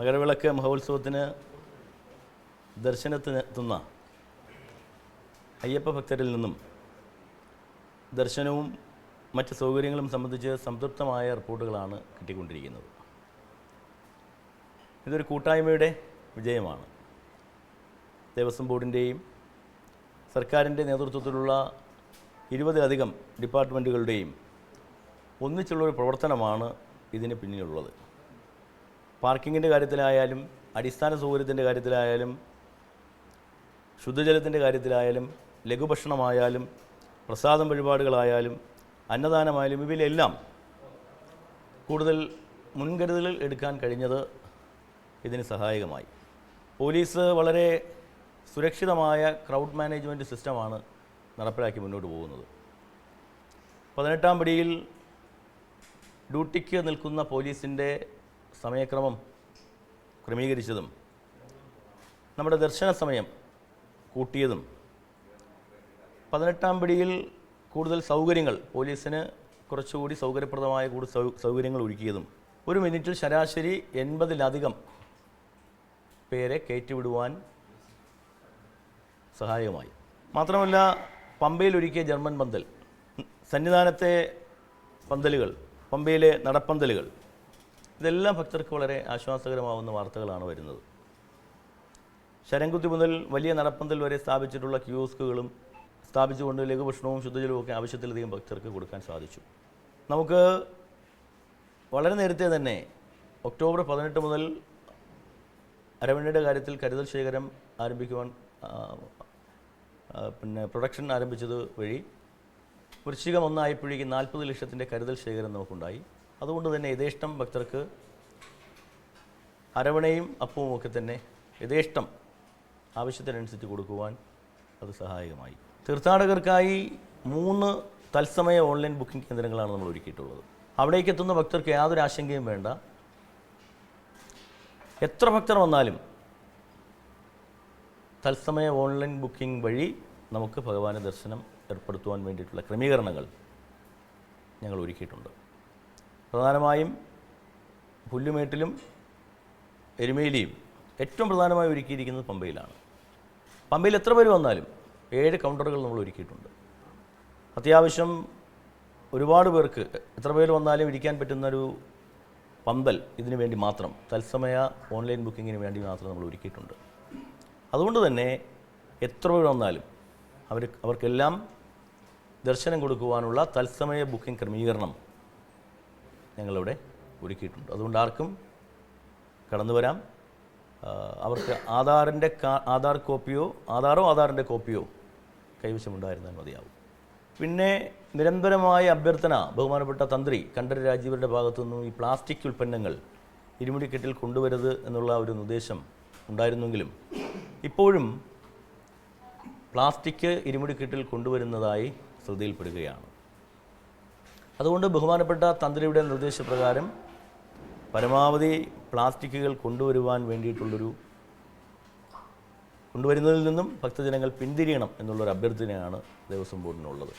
മകരവിളക്ക് മഹോത്സവത്തിന് ദർശനത്തിനെത്തുന്ന അയ്യപ്പ ഭക്തരിൽ നിന്നും ദർശനവും മറ്റ് സൗകര്യങ്ങളും സംബന്ധിച്ച് സംതൃപ്തമായ റിപ്പോർട്ടുകളാണ് കിട്ടിക്കൊണ്ടിരിക്കുന്നത്. ഇതൊരു കൂട്ടായ്മയുടെ വിജയമാണ്. ദേവസ്വം ബോർഡിന്റെയും സർക്കാരിന്റെ നേതൃത്വത്തിലുള്ള ഇരുപതിലധികം ഡിപ്പാർട്ട്മെന്റുകളുടെയും ഒന്നിച്ചുള്ളൊരു പ്രവർത്തനമാണ് ഇതിന് പിന്നിലുള്ളത്. പാർക്കിങ്ങിന്റെ കാര്യത്തിലായാലും അടിസ്ഥാന സൗകര്യത്തിന്റെ കാര്യത്തിലായാലും ശുദ്ധജലത്തിന്റെ കാര്യത്തിലായാലും ലഘുഭക്ഷണമായാലും പ്രസാദം വഴിപാടുകളായാലും അന്നദാനമായാലും ഇവയിലെല്ലാം കൂടുതൽ മുൻകരുതലുകൾ എടുക്കാൻ കഴിഞ്ഞത് ഇതിന് സഹായകമായി. പോലീസ് വളരെ സുരക്ഷിതമായ ക്രൗഡ് മാനേജ്മെന്റ് സിസ്റ്റമാണ് നടപ്പിലാക്കി മുന്നോട്ട് പോകുന്നത്. പതിനെട്ടാം പടിയിൽ ഡ്യൂട്ടിക്ക് നിൽക്കുന്ന പോലീസിന്റെ സമയക്രമം ക്രമീകരിച്ചതും നമ്മുടെ ദർശന സമയം കൂട്ടിയതും പതിനെട്ടാം പിടിയിൽ കൂടുതൽ സൗകര്യങ്ങൾ പോലീസിന് കുറച്ചുകൂടി സൗകര്യപ്രദമായ കൂടുതൽ സൗകര്യങ്ങൾ ഒരുക്കിയതും ഒരു മിനിറ്റിൽ ശരാശരി എൺപതിലധികം പേരെ കയറ്റിവിടുവാൻ സഹായകമായി. മാത്രമല്ല പമ്പയിൽ ഒരുക്കിയ ജർമ്മൻ പന്തൽ സന്നിധാനത്തെ പന്തലുകൾ പമ്പയിലെ നടപ്പന്തലുകൾ ഇതെല്ലാം ഭക്തർക്ക് വളരെ ആശ്വാസകരമാവുന്ന വാർത്തകളാണ് വരുന്നത്. ശരംകുത്തി മുതൽ വലിയ നടപ്പന്തൽ വരെ സ്ഥാപിച്ചിട്ടുള്ള ക്യൂസ്കുകളും സ്ഥാപിച്ചുകൊണ്ട് ലഘുഭക്ഷണവും ശുദ്ധജലവും ഒക്കെ ആവശ്യത്തിലധികം ഭക്തർക്ക് കൊടുക്കാൻ സാധിച്ചു. നമുക്ക് വളരെ നേരത്തെ തന്നെ ഒക്ടോബർ പതിനെട്ട് മുതൽ അരവണ്ണയുടെ കാര്യത്തിൽ കരുതൽ ശേഖരം ആരംഭിക്കുവാൻ പിന്നെ പ്രൊഡക്ഷൻ ആരംഭിച്ചത് വഴി വൃശ്ചികം ഒന്നായപ്പോഴേക്കും നാൽപ്പത് ലക്ഷത്തിന്റെ കരുതൽ ശേഖരം നമുക്കുണ്ടായി. അതുകൊണ്ട് തന്നെ യഥേഷ്ടം ഭക്തർക്ക് അരവണയും അപ്പവും ഒക്കെ തന്നെ യഥേഷ്ടം ആവശ്യത്തിനനുസരിച്ച് കൊടുക്കുവാൻ അത് സഹായകമായി. തീർത്ഥാടകർക്കായി മൂന്ന് തത്സമയ ഓൺലൈൻ ബുക്കിംഗ് കേന്ദ്രങ്ങളാണ് നമ്മൾ ഒരുക്കിയിട്ടുള്ളത്. അവിടേക്ക് എത്തുന്ന ഭക്തർക്ക് യാതൊരു ആശങ്കയും വേണ്ട. എത്ര ഭക്തർ വന്നാലും തത്സമയ ഓൺലൈൻ ബുക്കിംഗ് വഴി നമുക്ക് ഭഗവാന്റെ ദർശനം ഏർപ്പെടുത്തുവാൻ വേണ്ടിയിട്ടുള്ള ക്രമീകരണങ്ങൾ ഞങ്ങൾ ഒരുക്കിയിട്ടുണ്ട്. പ്രധാനമായും പുല്ലുമേട്ടിലും എരുമേലിയും ഏറ്റവും പ്രധാനമായി ഒരുക്കിയിരിക്കുന്നത് പമ്പയിലാണ്. പമ്പയിൽ എത്ര പേര് വന്നാലും ഏഴ് കൗണ്ടറുകൾ നമ്മൾ ഒരുക്കിയിട്ടുണ്ട്. അത്യാവശ്യം ഒരുപാട് പേർക്ക് എത്ര പേര് വന്നാലും ഇരിക്കാൻ പറ്റുന്നൊരു പന്തൽ ഇതിനു വേണ്ടി മാത്രം തത്സമയ ഓൺലൈൻ ബുക്കിങ്ങിന് വേണ്ടി മാത്രം നമ്മൾ ഒരുക്കിയിട്ടുണ്ട്. അതുകൊണ്ട് തന്നെ എത്ര പേര് വന്നാലും അവർ അവർക്കെല്ലാം ദർശനം കൊടുക്കുവാനുള്ള തത്സമയ ബുക്കിംഗ് ക്രമീകരണം ഞങ്ങളിവിടെ ഒരുക്കിയിട്ടുണ്ട്. അതുകൊണ്ട് ആർക്കും കടന്നു വരാം. അവർക്ക് ആധാറിന്റെ ആധാർ കോപ്പിയോ ആധാറോ ആധാറിന്റെ കോപ്പിയോ കൈവശമുണ്ടായിരുന്നാൽ മതിയാവും. പിന്നെ നിരന്തരമായ അഭ്യർത്ഥന ബഹുമാനപ്പെട്ട തന്ത്രി കണ്ഠര രാജീവരുടെ ഭാഗത്തുനിന്നും ഈ പ്ലാസ്റ്റിക് ഉൽപ്പന്നങ്ങൾ ഇരുമുടിക്കെട്ടിൽ കൊണ്ടുവരരുത് എന്നുള്ള ഒരു നിർദ്ദേശം ഉണ്ടായിരുന്നെങ്കിലും ഇപ്പോഴും പ്ലാസ്റ്റിക് ഇരുമുടിക്കെട്ടിൽ കൊണ്ടുവരുന്നതായി ശ്രദ്ധയിൽപ്പെടുകയാണ്. അതുകൊണ്ട് ബഹുമാനപ്പെട്ട തന്ത്രിയുടെ നിർദ്ദേശപ്രകാരം പരമാവധി പ്ലാസ്റ്റിക്കുകൾ കൊണ്ടുവരുവാൻ വേണ്ടിയിട്ടുള്ളൊരു കൊണ്ടുവരുന്നതിൽ നിന്നും ഭക്തജനങ്ങൾ പിന്തിരിയണം എന്നുള്ളൊരു അഭ്യർത്ഥനയാണ് ദേവസ്വം ബോർഡിനുള്ളത്.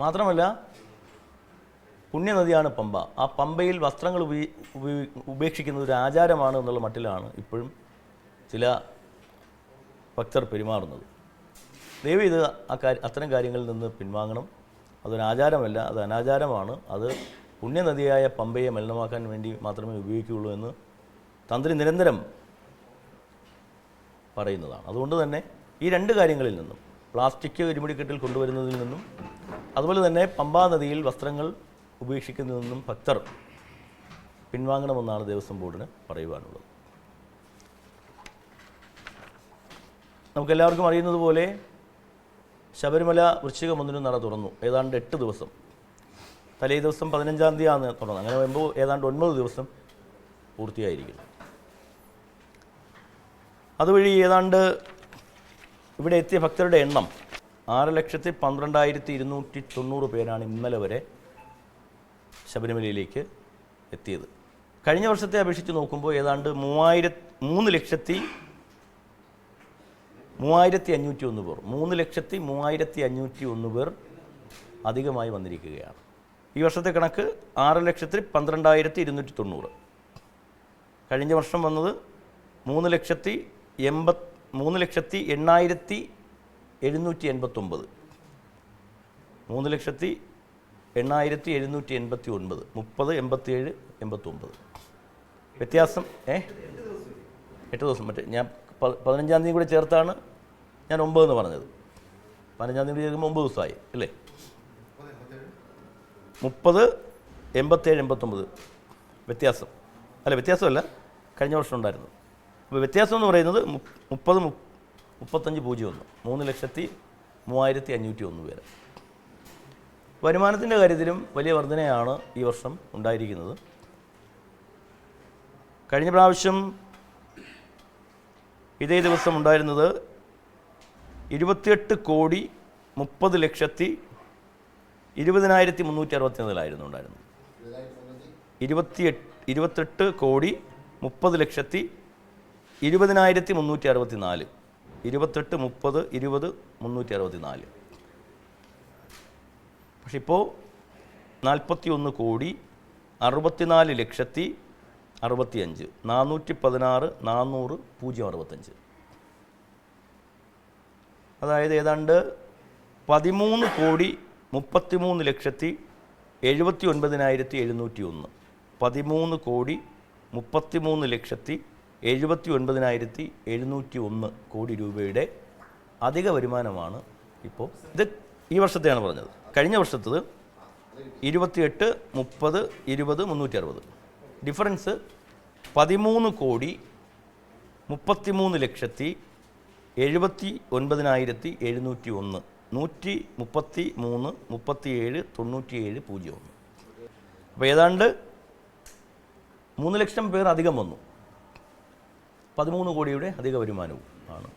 മാത്രമല്ല പുണ്യനദിയാണ് പമ്പ. ആ പമ്പയിൽ വസ്ത്രങ്ങൾ ഉപേക്ഷിക്കുന്നത് ഒരു ആചാരമാണ് എന്നുള്ള മട്ടിലാണ് ഇപ്പോഴും ചില ഭക്തർ പെരുമാറുന്നത്. ദയവ് ഇത് ആ അത്തരം കാര്യങ്ങളിൽ നിന്ന് പിൻവാങ്ങണം. അതൊരു ആചാരമല്ല അത് അനാചാരമാണ് അത് പുണ്യനദിയായ പമ്പയെ മലിനമാക്കാൻ വേണ്ടി മാത്രമേ ഉപയോഗിക്കുകയുള്ളൂ എന്ന് തന്ത്രി നിരന്തരം പറയുന്നതാണ്. അതുകൊണ്ട് തന്നെ ഈ രണ്ട് കാര്യങ്ങളിൽ നിന്നും പ്ലാസ്റ്റിക് ഇരുമുടിക്കെട്ടിൽ കൊണ്ടുവരുന്നതിൽ നിന്നും അതുപോലെ തന്നെ പമ്പാ നദിയിൽ വസ്ത്രങ്ങൾ ഉപേക്ഷിക്കുന്നതിൽ നിന്നും ഭക്തർ പിൻവാങ്ങണമെന്നാണ് ദേവസ്വം ബോർഡിന് പറയുവാനുള്ളത്. നമുക്കെല്ലാവർക്കും അറിയുന്നത് പോലെ ശബരിമല വൃശ്ചിക ഒന്നിനും നട തുറന്നു. ഏതാണ്ട് എട്ട് ദിവസം. തലേ ദിവസം പതിനഞ്ചാം തീയതിയാണ് തുറന്നത്. അങ്ങനെ വരുമ്പോൾ ഏതാണ്ട് ഒൻപത് ദിവസം പൂർത്തിയായിരിക്കും അതുവഴി ഏതാണ്ട് ഇവിടെ എത്തിയ ഭക്തരുടെ എണ്ണം ആറ് ലക്ഷത്തി പന്ത്രണ്ടായിരത്തി ഇരുന്നൂറ്റി തൊണ്ണൂറ് പേരാണ് ഇന്നലെ വരെ ശബരിമലയിലേക്ക് എത്തിയത്. കഴിഞ്ഞ വർഷത്തെ അപേക്ഷിച്ച് നോക്കുമ്പോൾ ഏതാണ്ട് മൂവായിര മൂന്ന് ലക്ഷത്തി മൂവായിരത്തി അഞ്ഞൂറ്റി ഒന്ന് പേർ മൂന്ന് ലക്ഷത്തി മൂവായിരത്തി അഞ്ഞൂറ്റി ഒന്ന് പേർ അധികമായി വന്നിരിക്കുകയാണ്. ഈ വർഷത്തെ കണക്ക് ആറ് ലക്ഷത്തി പന്ത്രണ്ടായിരത്തി ഇരുന്നൂറ്റി തൊണ്ണൂറ് കഴിഞ്ഞ വർഷം വന്നത് മൂന്ന് ലക്ഷത്തി എൺപത് മൂന്ന് ലക്ഷത്തി എണ്ണായിരത്തി എഴുന്നൂറ്റി എൺപത്തൊമ്പത് മൂന്ന് ലക്ഷത്തി എണ്ണായിരത്തി എഴുന്നൂറ്റി എൺപത്തി ഒൻപത് മുപ്പത് എൺപത്തിയേഴ് എൺപത്തൊമ്പത്. വ്യത്യാസം ഏ? എട്ട് ദിവസം. മറ്റേ ഞാൻ പതിനഞ്ചാം തീയതി കൂടി ചേർത്താണ് ഞാൻ ഒമ്പതെന്ന് പറഞ്ഞത്. പതിനഞ്ചാം തീയതി ചേർക്കുമ്പോൾ ഒമ്പത് ദിവസമായി അല്ലേ മുപ്പത് എൺപത്തേഴ് എൺപത്തൊമ്പത്. വ്യത്യാസം. അല്ല വ്യത്യാസമല്ല. കഴിഞ്ഞ വർഷം ഉണ്ടായിരുന്നു. അപ്പോൾ വ്യത്യാസം എന്ന് പറയുന്നത് മുപ്പത് മുപ്പത്തഞ്ച് പൂജ്യം ഒന്ന്. മൂന്ന് ലക്ഷത്തി മൂവായിരത്തി അഞ്ഞൂറ്റി ഒന്ന് പേര്. വരുമാനത്തിന്റെ കാര്യത്തിലും വലിയ വർധനയാണ് ഈ വർഷം ഉണ്ടായിരിക്കുന്നത്. കഴിഞ്ഞ പ്രാവശ്യം ഇതേ ദിവസം ഉണ്ടായിരുന്നത് ഇരുപത്തിയെട്ട് കോടി മുപ്പത് ലക്ഷത്തി ഇരുപതിനായിരത്തി മുന്നൂറ്റി അറുപത്തിനാലായിരുന്നു ഉണ്ടായിരുന്നത്. ഇരുപത്തിയെട്ട് ഇരുപത്തെട്ട് കോടി മുപ്പത് ലക്ഷത്തി ഇരുപതിനായിരത്തി മുന്നൂറ്റി അറുപത്തി നാല് ഇരുപത്തെട്ട് മുപ്പത് ഇരുപത് മുന്നൂറ്റി അറുപത്തി നാല് പക്ഷെ ഇപ്പോൾ നാൽപ്പത്തി ഒന്ന് കോടി അറുപത്തിനാല് ലക്ഷത്തി അറുപത്തിയഞ്ച് നാനൂറ്റി പതിനാറ് നാനൂറ് പൂജ്യം അറുപത്തഞ്ച്. അതായത് ഏതാണ്ട് പതിമൂന്ന് കോടി മുപ്പത്തിമൂന്ന് ലക്ഷത്തി എഴുപത്തി ഒൻപതിനായിരത്തി എഴുന്നൂറ്റി ഒന്ന് പതിമൂന്ന് കോടി മുപ്പത്തിമൂന്ന് ലക്ഷത്തി എഴുപത്തി ഒൻപതിനായിരത്തി എഴുന്നൂറ്റി ഒന്ന് കോടി രൂപയുടെ അധിക വരുമാനമാണ് ഇപ്പോൾ ഇത് ഈ വർഷത്തെയാണ് പറഞ്ഞത്. കഴിഞ്ഞ വർഷത്തത് ഇരുപത്തിയെട്ട് മുപ്പത് ഇരുപത് മുന്നൂറ്റി അറുപത് ഡിഫറൻസ് പതിമൂന്ന് കോടി മുപ്പത്തിമൂന്ന് ലക്ഷത്തി എഴുപത്തി ഒൻപതിനായിരത്തി എഴുന്നൂറ്റി ഒന്ന് നൂറ്റി മുപ്പത്തി മൂന്ന് മുപ്പത്തിയേഴ് തൊണ്ണൂറ്റിയേഴ് പൂജ്യം ഒന്ന്. അപ്പോൾ ഏതാണ്ട് മൂന്ന് ലക്ഷം പേർ അധികം വന്നു. പതിമൂന്ന് കോടിയുടെ അധിക വരുമാനവും ആണ്.